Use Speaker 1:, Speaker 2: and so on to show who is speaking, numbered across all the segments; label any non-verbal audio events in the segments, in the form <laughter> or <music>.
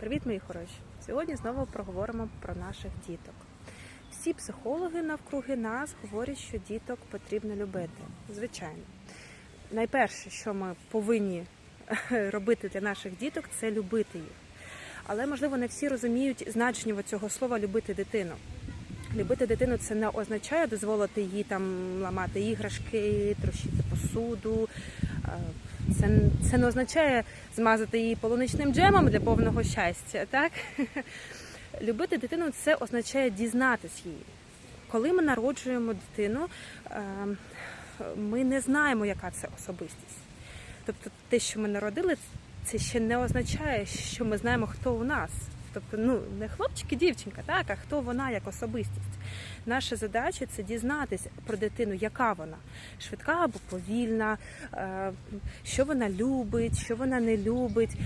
Speaker 1: Привіт, мої хороші! Сьогодні знову проговоримо про наших діток. Всі психологи навкруги нас говорять, що діток потрібно любити. Звичайно. Найперше, що ми повинні <laughs> робити для наших діток, це любити їх. Але можливо не всі розуміють значення цього слова любити дитину. Любити дитину це не означає дозволити їй там ламати іграшки, трощити посуду. Е, Це, це не означає змазати її полуничним джемом для повного щастя. Так? <laughs> Любити дитину це означає дізнатись її. Коли ми народжуємо дитину, е, ми не знаємо, яка це особистість. Тобто, те, що ми народили, це ще не означає, що ми знаємо, хто у нас. Тобто, ну не хлопчик і дівчинка, так, а хто вона як особистість. Наша задача це дізнатися про дитину, яка вона швидка або повільна, е, що вона любить, що вона не любить.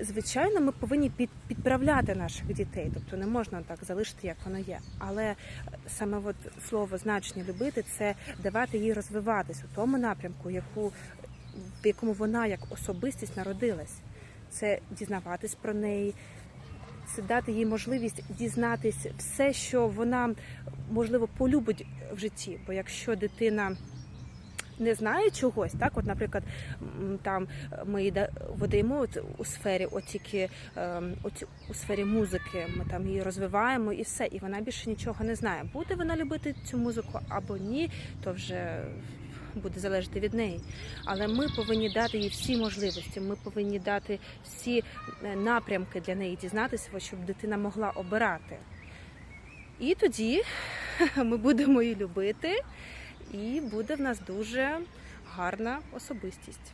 Speaker 1: Звичайно, ми повинні під, підправляти наших дітей, тобто не можна так залишити, як воно є. Але саме от слово значення любити це давати їй розвиватись у тому напрямку, яку, в якому вона як особистість народилась. Це дізнаватись про неї, дати їй можливість дізнатись все, що вона можливо полюбить в житті. Бо якщо дитина не знає чогось, так, от, наприклад, там ми видаємо у сфері, от тільки ем, от у сфері музики, ми там її розвиваємо і все, і вона більше нічого не знає. Буде вона любити цю музику або ні, то вже буде залежати від неї. Але ми повинні дати їй всі можливості. Ми повинні дати всі е, напрямки для неї дізнатися, щоб дитина могла обирати. І тоді <laughs> ми будемо її любити, і буде в нас дуже гарна особистість.